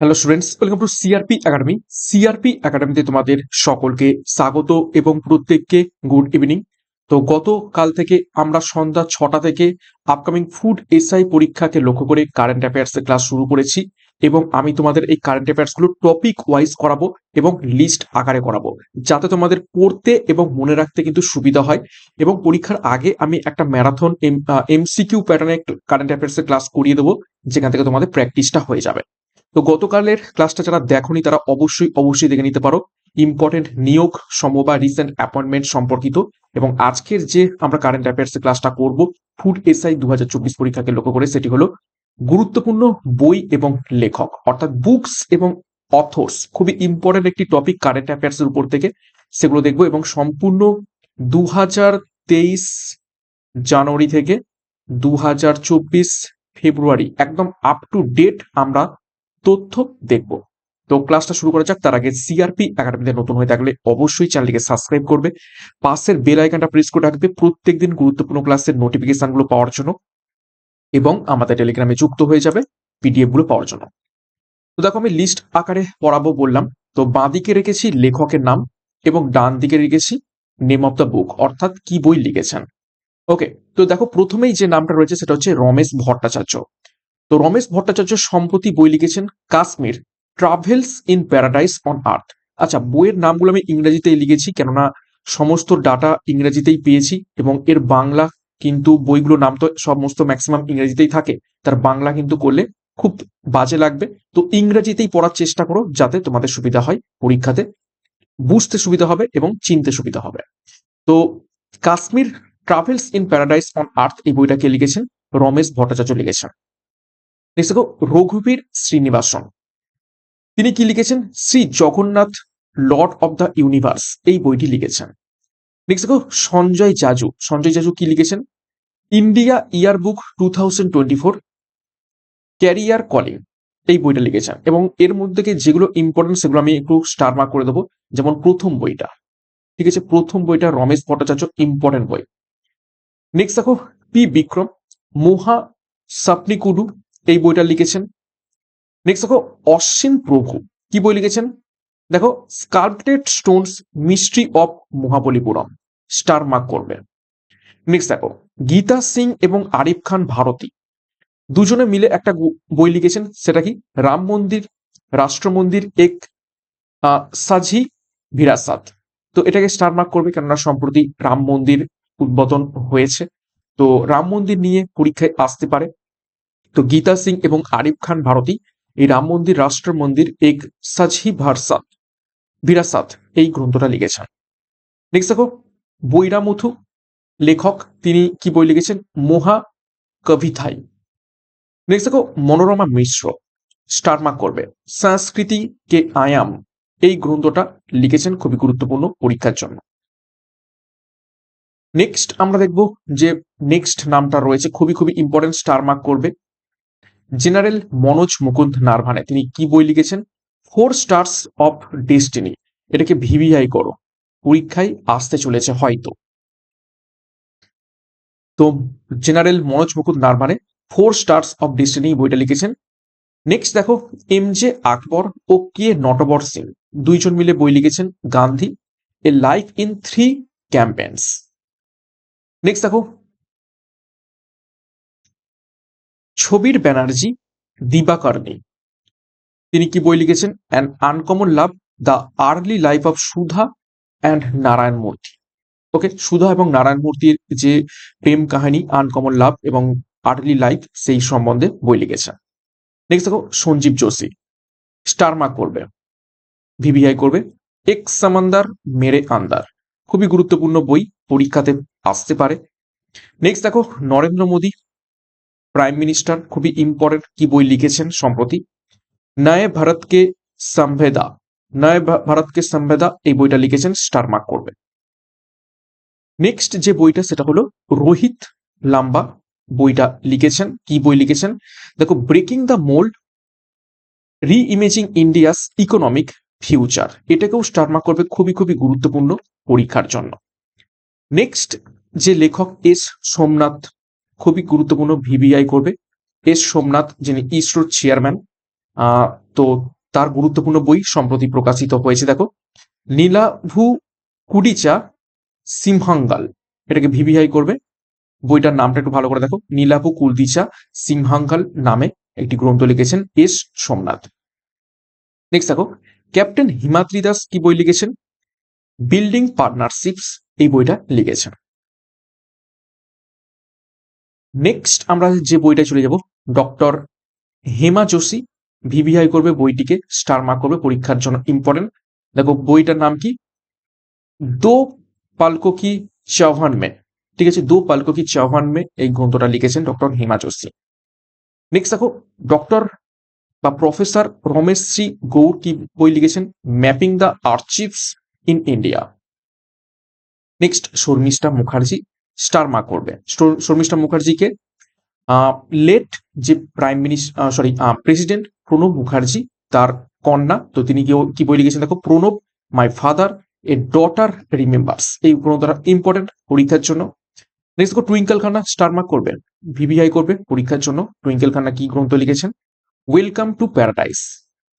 Hello students welcome to CRP academy CRP একাডেমিতে তোমাদের সকলকে স্বাগত এবং প্রত্যেককে গুড ইভিনিং তো গতকাল থেকে আমরা সন্ধ্যা ছটা থেকে আপকামিং ফুড এসআই পরীক্ষাকে লক্ষ্য করে কারেন্ট অ্যাফেয়ার্স ক্লাস শুরু করেছি এবং আমি তোমাদের এই কারেন্ট অ্যাফেয়ার্সগুলো টপিক ওয়াইজ করাবো এবং লিস্ট আকারে করাবো, যাতে তোমাদের পড়তে এবং মনে রাখতে কিন্তু সুবিধা হয়। এবং পরীক্ষার আগে আমি একটা ম্যারাথন এমসিকিউ প্যাটার্নে কারেন্ট অ্যাফেয়ার্স ক্লাস করিয়ে দেবো, যেখান থেকে তোমাদের প্র্যাকটিসটা হয়ে যাবে। তো গতকালের ক্লাসটা যারা দেখোনি, তারা অবশ্যই অবশ্যই দেখে নিতে পারো। ইম্পর্টেন্ট নিয়োগ সম্ভব রিসেন্ট অ্যাপয়েন্টমেন্ট সম্পর্কিত এবং আজকের যে আমরা কারেন্ট অ্যাফেয়ার্স ক্লাসটা করব ফুড এসআই দু হাজার চব্বিশ পরীক্ষাকে লক্ষ্য করে সেটি হলো গুরুত্বপূর্ণ বই এবং লেখক, অর্থাৎ বুকস এবং অথর্স খুবই ইম্পর্টেন্ট একটি টপিক কারেন্ট অ্যাফেয়ার্স এর উপর থেকে। সেগুলো দেখব এবং সম্পূর্ণ দু হাজার তেইশ জানুয়ারি থেকে দু হাজার চব্বিশ ফেব্রুয়ারি, একদম আপ টু ডেট আমরা তথ্য দেখব। তো ক্লাসটা শুরু করা যাক, তার আগে সিআরপি একাডেমিতে নতুন হয়ে থাকলে অবশ্যই চ্যানেলটিকে সাবস্ক্রাইব করবে। পাশের বেল আইকনটা প্রেস করে রাখবে। প্রত্যেকদিন গুরুত্বপূর্ণ ক্লাসের নোটিফিকেশনগুলো পাওয়ার জন্য এবং আমাদের টেলিগ্রামে যুক্ত হয়ে যাবে পিডিএফগুলো পাওয়ার জন্য। তো দেখো, আমি লিস্ট আকারে পড়াবো বললাম। তো বাঁদিকে রেখেছি লেখকের নাম এবং ডান দিকে রেখেছি নেম অফ দ্য বুক অর্থাৎ কি বই লিখেছেন। ওকে তো দেখো, প্রথমেই যে নামটা রয়েছে সেটা হচ্ছে রমেশ ভট্টাচার্য। তো রমেশ ভট্টাচার্য সম্প্রতি বই লিখেছেন Kashmir travels in paradise on earth আচ্ছা বইয়ের নামগুলো আমি ইংরেজিতেই লিখেছি, কেননা সমস্ত ডাটা ইংরেজিতেই পেয়েছি এবং এর বাংলা কিন্তু বইগুলো নাম তো সমস্ত ম্যাক্সিমাম ইংরেজিতেই থাকে। তার বাংলা কিন্তু করলে খুব বাজে লাগবে। তো ইংরেজিতেই পড়ার চেষ্টা করো যাতে তোমাদের সুবিধা হয় পরীক্ষাতে। বুঝতে সুবিধা হবে এবং চিনতে সুবিধা হবে। তো Kashmir travels in paradise on earth এই বইটাকে লিখেছেন? রমেশ ভট্টাচার্য লিখেছেন। নেক্সট দেখো রঘুবীর শ্রীনিবাসন। তিনি কি লিখেছেন? Shri Jagannath, lord of the universe, এই বইটি লিখেছেন। নেক্সট দেখো সঞ্জয় জাজু। সঞ্জয় জাজু কি লিখেছেন? India year book two thousand twenty four, career calling, এই বইটা লিখেছেন। এবং এর মধ্যে যেগুলো ইম্পর্টেন্ট সেগুলো আমি একটু স্টার মার্ক করে দেবো। যেমন প্রথম বইটা। ঠিক আছে, প্রথম বইটা রমেশ ভট্টাচার্য ইম্পর্টেন্ট বই। নেক্সট দেখো, পি বিক্রম, মোহা সাপনিকুডু এই বইটা লিখেছেন। নেক্সট দেখো, অশ্বিন প্রভু, কি বই লিখেছেন? দেখো sculpted stones mystery of Mahabalipuram star mark করবে। নেক্সট দেখো গীতা সিং এবং আরিফ খান ভারতী দুজনে মিলে একটা বই লিখেছেন, সেটা কি? রাম মন্দির, রাষ্ট্র মন্দির, এক সাজি ভিরাসাত তো এটাকে স্টার মার্ক করবে, কেননা সম্প্রতি রাম মন্দির উদ্বোধন হয়েছে। তো রাম মন্দির নিয়ে পরীক্ষায় আসতে পারে। তো গীতা সিং এবং আরিফ খান ভারতী, এই রাম মন্দির, রাষ্ট্র মন্দির, এক সাজি ভারসাত, বিরাসাত, এই গ্রন্থটা লিখেছেন। নেক্সট দেখো, বৈরামথু, লেখক, তিনি কি বই লিখেছেন? মোহা কবিথাই নেক্সট দেখো, মনোরমা মিশ্র, স্টার মার্ক করবে। সংস্কৃতি কে আয়াম, এই গ্রন্থটা লিখেছেন খুবই গুরুত্বপূর্ণ পরীক্ষার জন্য। নেক্সট আমরা দেখব যে নেক্সট নামটা রয়েছে, খুবই খুবই ইম্পর্টেন্ট স্টার মার্ক করবে। জেনারেল মনোজ মুকুন্দ নারভানে তিনি কি বই লিখেছেন? ফোর স্টার্স অফ ডেস্টিনি এটাকে ভিভিআই করো। পরীক্ষায় আসতে চলেছে হয়তো। তো general Manoj Mukund Naravane four stars of destiny বইটা লিখেছেন। নেক্সট দেখো এম জে আকবর ও কে নটবর সিং দুইজন মিলে বই লিখেছেন Gandhi. A life in three campaigns next দেখো ছবির ব্যানার্জি দিবাকর্ণী তিনি কি বই লিখেছেন? An uncommon love the early life of Sudha and Narayan Murthy okay Sudha এবং নারায়ণ মূর্তির যে প্রেম কাহিনী আনকমন লাভ এবং আর্লি লাইফ সেই সম্বন্ধে বই লিখেছেন। নেক্সট দেখো, সঞ্জীব যোশী। স্টার মার্ক করবে। ভিভিআই করবে। এক সামান্দার মেরে আন্দার খুবই গুরুত্বপূর্ণ বই, পরীক্ষাতে আসতে পারে। নেক্সট দেখো, নরেন্দ্র মোদী প্রাইম মিনিস্টার খুবই ইম্পর্টেন্ট কি বই লিখেছেন সম্প্রতি? নয় ভারতকে সম্ভেদা। নয় ভারতকে সম্ভেদা এই বইটা লিখেছেন স্টার মার্ক করবে নেক্সট যে বইটা সেটা হলো রোহিত লাম্বা বইটা লিখেছেন। কি বই লিখেছেন? দেখো breaking the mould re imaging India's economic future এটাকেও স্টার মার্ক করবে খুবই খুবই গুরুত্বপূর্ণ পরীক্ষার জন্য। নেক্সট যে লেখক এস সোমনাথ খুবই গুরুত্বপূর্ণ ভিভিআই করবে। এস সোমনাথ, যিনি ইসরোর চেয়ারম্যান তো তার গুরুত্বপূর্ণ বই সম্প্রতি প্রকাশিত হয়েছে, দেখো। নীলাভু কুডিচা সিমহাঙ্গাল, এটাকে ভিভিআই করবে। বইটার নামটা একটু ভালো করে দেখো। নীলাভু কুলদিচা সিমহাঙ্গাল নামে একটি গ্রন্থ লিখেছেন এস সোমনাথ। নেক্সট দেখো, ক্যাপ্টেন হিমাদ্রি দাস কি বই লিখেছেন? বিল্ডিং পার্টনারশিপস, এই বইটা লিখেছেন। নেক্সট আমরা যে বইটা চলে যাব ডক্টর হেমা যোশী ভিভিআই করবে বইটিকে স্টার মার্ক করবে, পরীক্ষার জন্য ইম্পর্টেন্ট দেখো, বইটার নাম কি? দো পালকো কি চৌহান মে। ঠিক আছে, দো পালকো কি চৌহান মে এই গ্রন্থটা লিখেছেন ডক্টর হেমা যোশী। নেক্সট দেখো ডক্টর বা প্রফেসর রমেশ শ্রী গৌর কি বই লিখেছেন? Mapping the archives in India next Sharmistha Mukherjee star mark করবে। শর্মিষ্ঠা মুখার্জিকে লেট যে prime minister sorry president Pranab Mukherjee, তার কন্যা, তো তিনি কি বই লিখেছেন দেখো? Pranab my father a daughter remembers এই গ্রন্থটা ইম্পর্টেন্ট পরীক্ষার জন্য। নেক্সট দেখো টুইঙ্কেল খান্না স্টার মার্ক করবে। ভিভিআই করবে পরীক্ষার জন্য। টুইঙ্কেল খান্না কি গ্রন্থ লিখেছেন? Welcome to paradise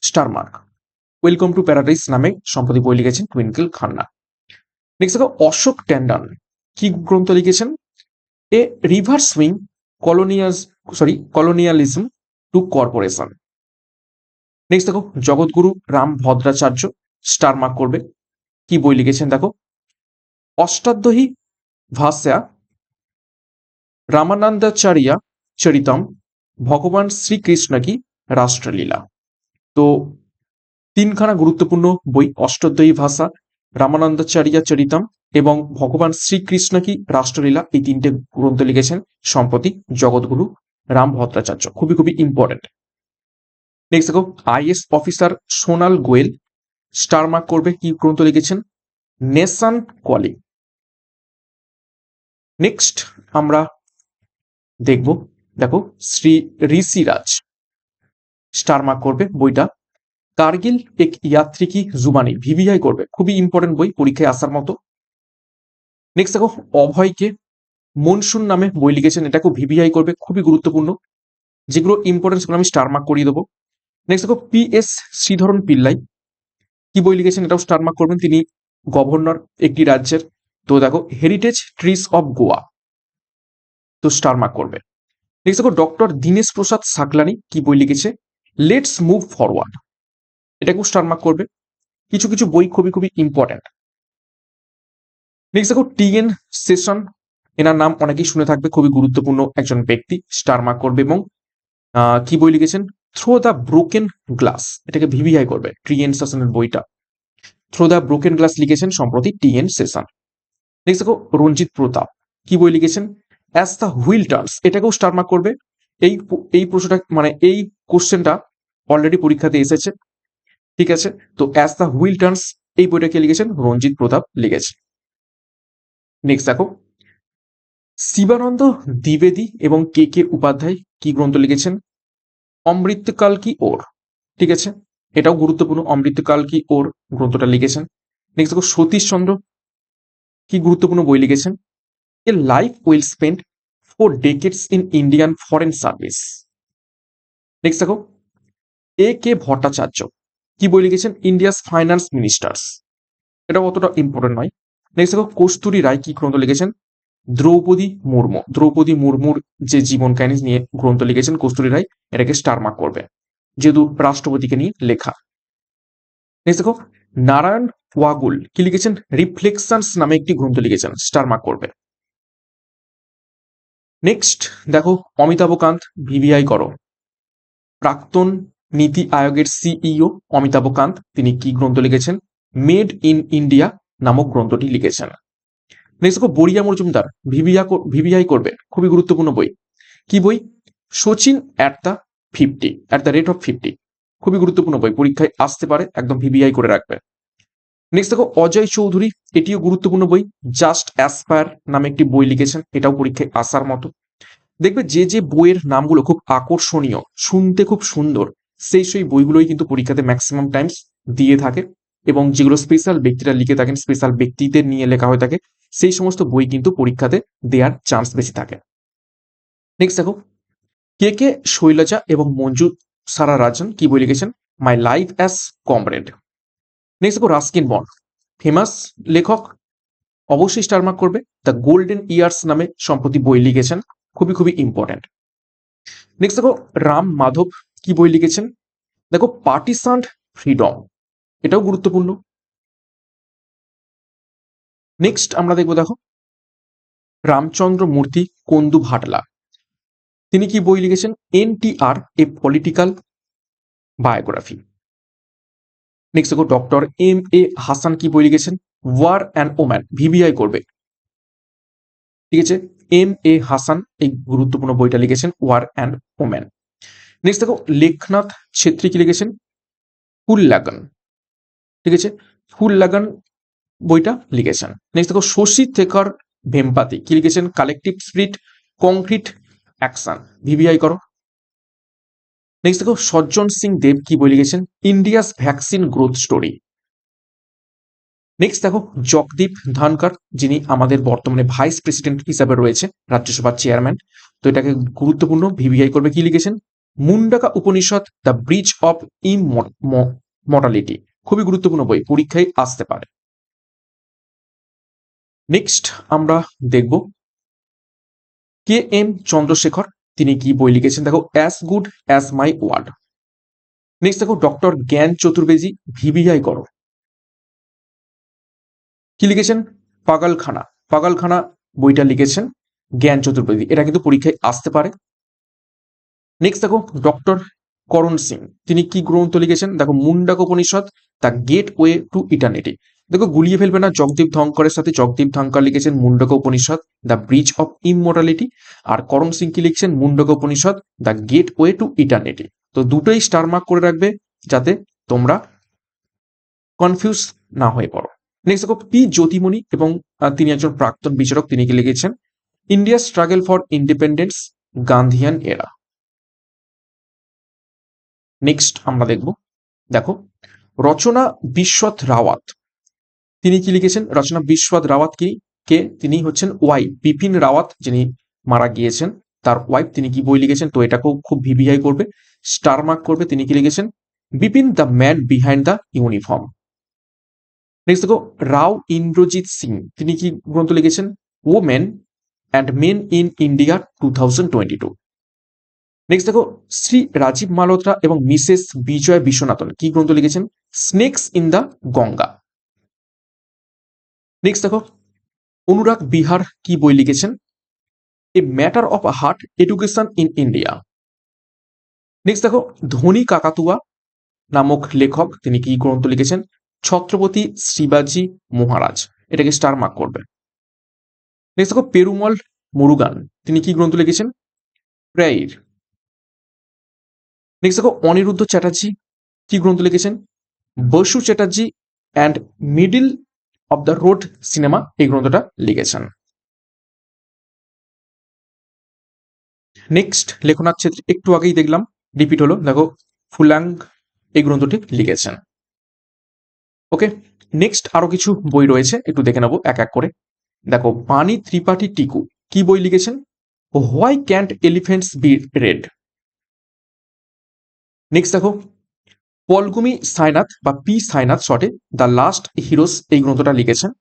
star mark welcome to paradise নামে সম্প্রতি বই লিখেছেন টুইঙ্কেল খান্না নেক্সট দেখো, অশোক ট্যান্ডন। কি গ্রন্থ লিখেছেন? A river swing colonious sorry colonialism to corporation next দেখো, জগৎগুরু রাম ভদ্রাচার্য স্টার মার্ক করবে। কি বই লিখেছেন দেখো? অষ্টাধ্যায়ী ভাষা রামানন্দাচার্যা চরিতম, ভগবান শ্রীকৃষ্ণ কি রাষ্ট্রলীলা। তো তিনখানা গুরুত্বপূর্ণ বই, অষ্টাধ্যায়ী ভাষা রামানন্দাচার্যা চরিতম এবং ভগবান শ্রীকৃষ্ণ কি রাষ্ট্রলীলা এই তিনটে গ্রন্থ লিখেছেন? সম্প্রতি জগৎগুরু রাম ভদ্রাচার্য খুবই খুবই ইম্পর্টেন্ট নেক্সট দেখো IS officer Sonal Goel star mark করবে কি গ্রন্থ লিখেছেন? নেশান কোয়ালি। নেক্সট আমরা দেখব, দেখো, শ্রী ঋষিরাজ স্টার মার্ক করবে বইটা। কার্গিল এক ইয়াত্রী কি জুবানি ভিভিআই করবে। খুবই ইম্পর্টেন্ট বই, পরীক্ষায় আসার মতো। নেক্সট দেখো, অভয়কে মনসুন নামে বই লিখেছেন। এটা খুব ভিভিআই করবে, খুবই গুরুত্বপূর্ণ। যেগুলো ইম্পর্টেন্স আমি স্টার মার্ক করিয়ে দেবো। নেক্সট দেখো পি এস শ্রীধরন পিল্লাই কি বই লিখেছেন এটাও স্টার মার্ক করবেন। তিনি গভর্নর একটি রাজ্যের। তো দেখো হেরিটেজ ট্রিস অফ গোয়া তো স্টার মার্ক করবে। নেক্সট দেখো ডক্টর দীনেশ প্রসাদ সাকলানি কি বই লিখেছে? লেটস মুভ ফরওয়ার্ড এটাকেও স্টার মার্ক করবে। কিছু কিছু বই খুবই খুবই ইম্পর্ট্যান্ট নেক্সট দেখো টিএন সেশন এনার নাম অনেকেই শুনে থাকবে, খুবই গুরুত্বপূর্ণ একজন ব্যক্তি স্টার মার্ক করবে এবং কি বই লিখেছেন? থ্রো দ্য ব্রোকেন গ্লাস এটাকে ভিভিআই করবে টিএন সেশনের বইটা। থ্রো দ্য ব্রোকেন গ্লাস লিখেছেন সম্প্রতি টিএন সেশন নেক্সট দেখো রঞ্জিত প্রতাপ কি বই লিখেছেন? অ্যাজ দ্য হুইল টার্নস এটাকেও স্টার মার্ক করবে। এই এই প্রশ্নটা মানে এই কোশ্চেনটা অলরেডি পরীক্ষাতে এসেছে। ঠিক আছে? তো অ্যাজ দ্য হুইল টার্নস এই বইটা কে লিখেছেন? রঞ্জিত প্রতাপ লিখেছে নেক্সট দেখো। শিবানন্দ, দ্বিবেদী এবং কে কে উপাধ্যায় কি গ্রন্থ লিখেছেন? অমৃতকাল কি ওর? ঠিক আছে? এটাও গুরুত্বপূর্ণ। অমৃতকাল কি ওর গ্রন্থটা লিখেছেন। নেক্সট দেখো সতীশ চন্দ্র কি গুরুত্বপূর্ণ বই লিখেছেন? A life will spend four decades in Indian foreign service next দেখো, এ কে ভট্টাচার্য কি বই লিখেছেন? ইন্ডিয়াস ফাইন্যান্স মিনিস্টার্স এটা অতটা ইম্পর্টেন্ট নয়। নেক্সট দেখো, কস্তুরী রায় কি গ্রন্থ লিখেছেন? দ্রৌপদী মুর্মু। দ্রৌপদী মুর্মুর যে জীবন কাহিনী নিয়ে গ্রন্থ লিখেছেন কস্তুরী রায়, এটাকে স্টার মার্ক করবে। যেহেতু রাষ্ট্রপতিকে নিয়ে লেখা। নেক্সট দেখো, নারায়ণ ওয়াগুল কি লিখেছেন? রিফ্লেকশনস নামে একটি গ্রন্থ লিখেছেন স্টার মার্ক করবে। নেক্সট দেখো, অমিতাভ কান্ত ভিভিআই করো। প্রাক্তন নীতি আয়োগের সিইও অমিতাভ কান্ত, তিনি কি গ্রন্থ লিখেছেন? মেড ইন ইন্ডিয়া নামক গ্রন্থটি লিখেছেন। নেক্সট দেখো বরিয়া মজুমদার ভিভিআ ভিভিআই করবে, খুবই গুরুত্বপূর্ণ বই। কি বই? Sachin at the fifty at the rate of fifty খুবই গুরুত্বপূর্ণ বই, পরীক্ষায় আসতে পারে, একদম ভিভিআই করে রাখবে। নেক্সট দেখো, অজয় চৌধুরী, এটিও গুরুত্বপূর্ণ বই, জাস্ট অ্যাসপায়ার নামে একটি বই লিখেছেন, এটাও পরীক্ষায় আসার মতো। দেখবে, যে যে বইয়ের নামগুলো খুব আকর্ষণীয়, শুনতে খুব সুন্দর, সেই সেই বইগুলোই কিন্তু পরীক্ষাতে ম্যাক্সিমাম টাইমস দিয়ে থাকে। এবং যেগুলো স্পেশাল ব্যক্তিরা লিখে থাকেন স্পেশাল ব্যক্তিদের নিয়ে লেখা হয়ে থাকে, সেই সমস্ত বই কিন্তু পরীক্ষাতে দেওয়ার চান্স বেশি থাকে। নেক্সট দেখো, কে কে শৈলজা এবং মঞ্জু সারা রাজন কি বই লিখেছেন? My life as comrade next দেখো রাস্কিন বন্ড ফেমাস লেখক অবশ্যই স্টারমার্ক করবে দ্য গোল্ডেন ইয়ার্স নামে সম্প্রতি বই লিখেছেন, খুবই খুবই ইম্পর্ট্যান্ট নেক্সট দেখো, রাম মাধব কি বই লিখেছেন? দেখো পার্টিসান্ট ফ্রিডম এটাও গুরুত্বপূর্ণ। নেক্সট আমরা দেখব দেখো, রামচন্দ্র মূর্তি কন্দু ভাটলা। তিনি কি বই লিখেছেন? NTR a political biography next দেখো ডক্টর এম এ হাসান কি বই লিখেছেন? ওয়ার অ্যান্ড ওম্যান ভিভিআই করবে। ঠিক আছে এম এ হাসান এই গুরুত্বপূর্ণ বইটা লিখেছেন ওয়ার অ্যান্ড ওম্যান নেক্সট দেখো, লেখনাথ ছেত্রী কি লিখেছেন? ফুল লাগান ঠিক আছে? ফুল লাগান বইটা লিখেছেন। নেক্সট দেখো, শশী থেকর ভেম্পাতি। কি লিখেছেন? Collective spirit concrete action VVI করো। নেক্সট দেখো, সজ্জন সিং দেব কি বই লিখেছেন? India's vaccine growth story next দেখো, জগদীপ ধানকার যিনি আমাদের বর্তমানে ভাইস প্রেসিডেন্ট হিসাবে রয়েছে, রাজ্যসভার চেয়ারম্যান তো এটাকে গুরুত্বপূর্ণ ভিভিআই করবে, কি লিখেছেন? Mundaka Upanishad the bridge of immortality খুবই গুরুত্বপূর্ণ বই, পরীক্ষায় আসতে পারে। নেক্সট আমরা দেখব কে এম চন্দ্রশেখর, তিনি কি বই লিখেছেন? দেখো as good as my word next দেখো ডক্টর জ্ঞান চতুর্বেদী ভিভিআই করো। কি লিখেছেন? পাগলখানা। পাগলখানা বইটা লিখেছেন জ্ঞান চতুর্বেদী। এটা কিন্তু পরীক্ষায় আসতে পারে। নেক্সট দেখো ডক্টর করণ সিং। তিনি কি গ্রন্থ লিখেছেন? দেখো Mundak Upanishad the gateway to eternity দেখো, গুলিয়ে ফেলবে না জগদীপ ধঙ্করের সাথে। জগদীপ ধঙ্কর লিখেছেন Mundak Upanishad the bridge of immorality আর করণ সিং কি লিখছেন? Mundak Upanishad the gateway to eternity তো দুটোই স্টার মার্ক করে রাখবে যাতে তোমরা কনফিউজ না হয়ে পড়ো। নেক্সট দেখো, পি জ্যোতিমণি এবং তিনি একজন প্রাক্তন বিচারক, তিনি কি লিখেছেন? India struggle for independence Gandhian এরা নেক্সট আমরা দেখব। দেখো রচনা বিশ্বত রাওয়াত। তিনি কি লিখেছেন? রচনা বিশ্বত রাওয়াত কি? কে? তিনি হচ্ছেন ওয়াই, বিপিন রাওয়াত, যিনি মারা গিয়েছেন। তার ওয়াইফ তিনি কি বই লিখেছেন? তো এটাকেও খুব ভিভিআই করবে স্টার মার্ক করবে। তিনি কি লিখেছেন? Bipin the man behind the uniform. Next দেখো, রাও ইন্দ্রজিৎ সিং, তিনি কি গ্রন্থ লিখেছেন? ও men and men in India two thousand twenty two. Next দেখো, শ্রী রাজীব মালহোত্রা এবং মিসেস বিজয় বিশ্বনাথন, কি গ্রন্থ লিখেছেন? Snakes in the Ganga. Next দেখো, অনুরাগ বিহার কি বই লিখেছেন? A matter of a heart education in India. Next দেখো, ধনী কাকাতুয়া নামক লেখক তিনি কি গ্রন্থ লিখেছেন? ছত্রপতি শিবাজি মহারাজ, এটাকে স্টার মার্ক করবে। নেক্সট দেখো, পেরুমল মুরুগান, তিনি কি গ্রন্থ লিখেছেন? প্রাইর নেক্সট দেখো, অনিরুদ্ধ চ্যাটার্জি কি গ্রন্থ লিখেছেন? Basu Chatterjee and middle of the road cinema এই গ্রন্থটা লিখেছেন। নেক্সট লেখনাথ ছেত্রী একটু আগেই দেখলাম, রিপিট হলো, দেখো, ফুলাং এই গ্রন্থটি লিখেছেন। ওকে, নেক্সট আরও কিছু বই রয়েছে, একটু দেখে নেব, এক এক করে। দেখো বাণী ত্রিপাঠী টিকু, কি বই লিখেছেন? Why can't elephants be red. Next দেখো পলগুমি সাইনাথ বা পি সাইনাথ শর্টে দ্য লাস্ট হিরোস এই গ্রন্থটা লিখেছেন।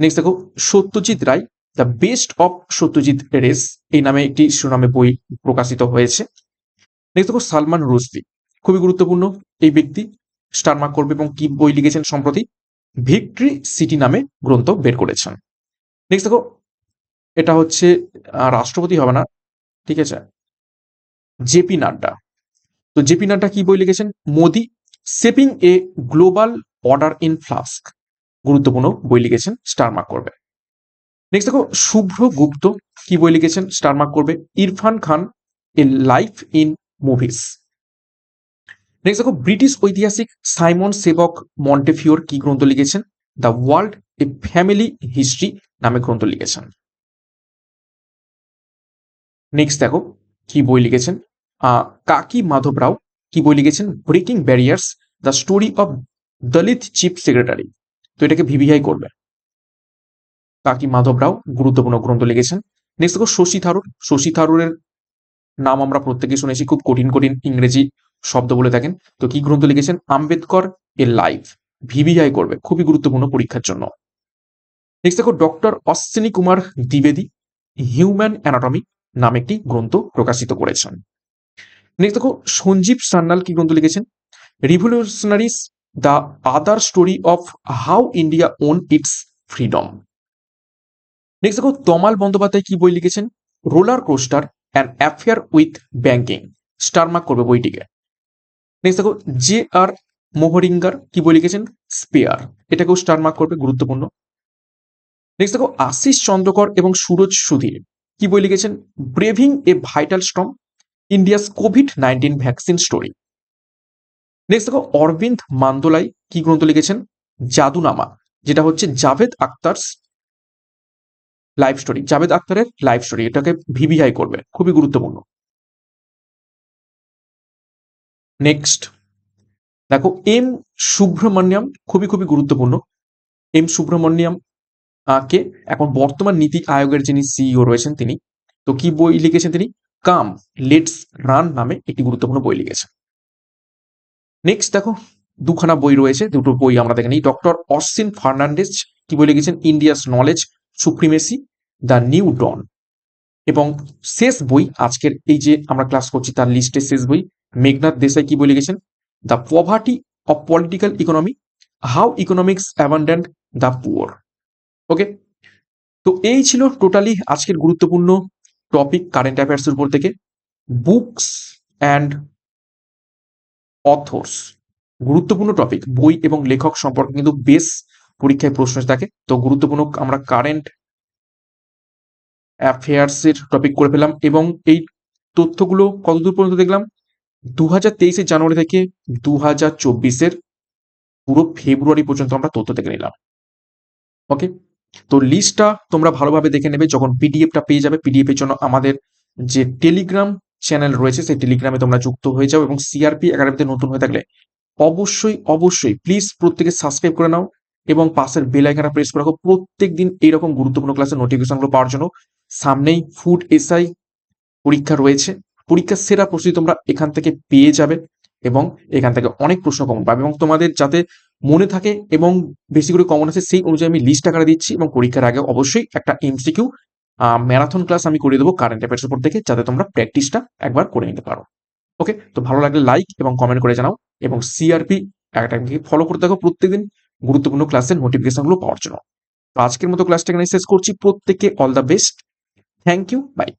নেক্সট দেখো, Satyajit Ray, the best of Satyajit Ray's এই নামে একটি শিরোনামে বই প্রকাশিত হয়েছে। নেক্সট দেখো, সালমান রুশদি, খুবই গুরুত্বপূর্ণ এই ব্যক্তি স্টার মার্ক করবে এবং কি বই লিখেছেন সম্প্রতি? ভিক্টরি সিটি নামে গ্রন্থ বের করেছেন। নেক্সট দেখো, এটা হচ্ছে রাষ্ট্রপতি হবে না, ঠিক আছে? জেপি নাড্ডা। তো জেপি নাড্ডা কি বই লিখেছেন? Modi shaping a global order in flux গুরুত্বপূর্ণ বই লিখেছেন স্টার মার্ক করবে। নেক্সট দেখো, শুভ্র গুপ্ত কি বই লিখেছেন স্টার মার্ক করবে? Irfan Khan a life in movies next দেখো, ব্রিটিশ ঐতিহাসিক সাইমন সেবক মন্টেফিওর কি গ্রন্থ লিখেছেন? The world a family history নামে গ্রন্থ লিখেছেন। নেক্সট দেখো, কি বই লিখেছেন? কাকি মাধব রাও কি বই লিখেছেন? Breaking barriers the story of Dalit chief secretary তো এটাকে ভিভিআই করবে। কাকি মাধব রাও গুরুত্বপূর্ণ গ্রন্থ লিখেছেন। নেক্সট দেখো শশী থারুর। শশী থারুরের নাম আমরা প্রত্যেকে শুনেছি, খুব কঠিন কঠিন ইংরেজি শব্দ বলে থাকেন। তো কি গ্রন্থ লিখেছেন? আম্বেদকর এ লাইভ ভিভিআই করবে, খুবই গুরুত্বপূর্ণ পরীক্ষার জন্য। নেক্সট দেখো ডক্টর অশ্বিনী কুমার দ্বিবেদী, হিউম্যান অ্যানাটমি নামে একটি গ্রন্থ প্রকাশিত করেছেন। নেক্সট দেখো, সঞ্জীব সান্যাল কি গ্রন্থ লিখেছেন? Revolutionaries the other story of how India won its freedom next দেখো, তমাল বন্দ্যোপাধ্যায় কি বই লিখেছেন? Roller coaster and affair with banking star mark করবে বইটিকে। নেক্সট দেখো জে আর মোহরিঙ্গার কি বই লিখেছেন? স্পেয়ার এটাকেও স্টারমার্ক করবে, গুরুত্বপূর্ণ। নেক্সট দেখো, আশিস চন্দ্রকর এবং সুরজ সুধীর কি বই লিখেছেন? Braving a vital storm India's covid nineteen vaccine story next দেখো, অরবিন্দ মান্দোলাই কি গ্রন্থ লিখেছেন? জাদুনামা, যেটা হচ্ছে জাভেদ আক্তারস লাইফ স্টোরি জাভেদ আক্তারের লাইফ স্টোরি এটাকে ভিভিআই করবে, খুবই গুরুত্বপূর্ণ। নেক্সট দেখো, এম সুব্রমণ্যম, খুবই খুবই গুরুত্বপূর্ণ। এম সুব্রমণ্যম কে? এখন বর্তমান নীতি আয়োগের যিনি সিইও রয়েছেন তিনি, তো কি বই লিখেছেন তিনি? কাম লেটস রান নামে একটি গুরুত্বপূর্ণ বই লিখেছেন নেক্সট দেখো, দুখানা বই রয়েছে, দুটো বই আমরা দেখে নিই। ডক্টর অশ্বিন ফার্নান্ডেজ কি বই লিখেছেন? India's knowledge supremacy the new dawn এবং শেষ বই আজকের এই যে আমরা ক্লাস করছি, তার লিস্টের শেষ বই, মেঘনাথ দেশাই কি বই লিখেছেন? The poverty of political economy how economics abandoned the poor okay তো এই ছিল টোটালি আজকের গুরুত্বপূর্ণ টপিক কারেন্ট অ্যাফেয়ার্সের উপর থেকে বুকস অ্যান্ড অথর্স গুরুত্বপূর্ণ টপিক বই এবং লেখক সম্পর্কে কিন্তু বেশ পরীক্ষায় প্রশ্ন থাকে। তো গুরুত্বপূর্ণ আমরা কারেন্ট অ্যাফেয়ার্সের টপিক করে ফেলাম এবং এই তথ্যগুলো কতদূর পর্যন্ত দেখলাম? দু হাজার জানুয়ারি থেকে দু হাজার চব্বিশের পুরো ফেব্রুয়ারি পর্যন্ত আমরা তথ্য দেখে নিলাম। ওকে তো লিস্টটা তোমরা ভালোভাবে দেখে নেবে, যখন পিডিএফটা পেয়ে যাবে পিডিএফ এর জন্য আমাদের যে টেলিগ্রাম চ্যানেল রয়েছে, সেই টেলিগ্রামে তোমরা যুক্ত হয়ে যাও এবং সিআরপি একাডেমিতে নতুন হয়ে থাকলে অবশ্যই অবশ্যই প্লিজ প্রত্যেকে সাবস্ক্রাইব করে নাও এবং পাশের বেল আইকনটা প্রেস করে রাখো। প্রত্যেক দিন এইরকম গুরুত্বপূর্ণ ক্লাসের নোটিফিকেশনগুলো পাওয়ার জন্য সামনেই ফুড এসআই পরীক্ষা রয়েছে। পরীক্ষার সেরা প্রস্তুতি তোমরা এখান থেকে পেয়ে যাবে এবং এখান থেকে অনেক প্রশ্ন কমন পাবে এবং তোমাদের যাতে মনে থাকে এবং বেশি করে কমন আছে, সেই অনুযায়ী আমি লিস্ট আকারে দিচ্ছি এবং পরীক্ষার আগে অবশ্যই একটা এমসিকিউ ম্যারাথন ক্লাস আমি করে দেবো কারেন্ট অ্যাফেয়ার্স উপর থেকে যাতে তোমরা প্র্যাকটিসটা একবার করে নিতে পারো। ওকে তো ভালো লাগলে লাইক এবং কমেন্ট করে জানাও এবং সিআরপি একাডেমিকে ফলো করতে থাকো প্রত্যেকদিন গুরুত্বপূর্ণ ক্লাসের নোটিফিকেশনগুলো পাওয়ার জন্য। আজকের মতো ক্লাসটা এখানে শেষ করছি। প্রত্যেককে all the best thank you bye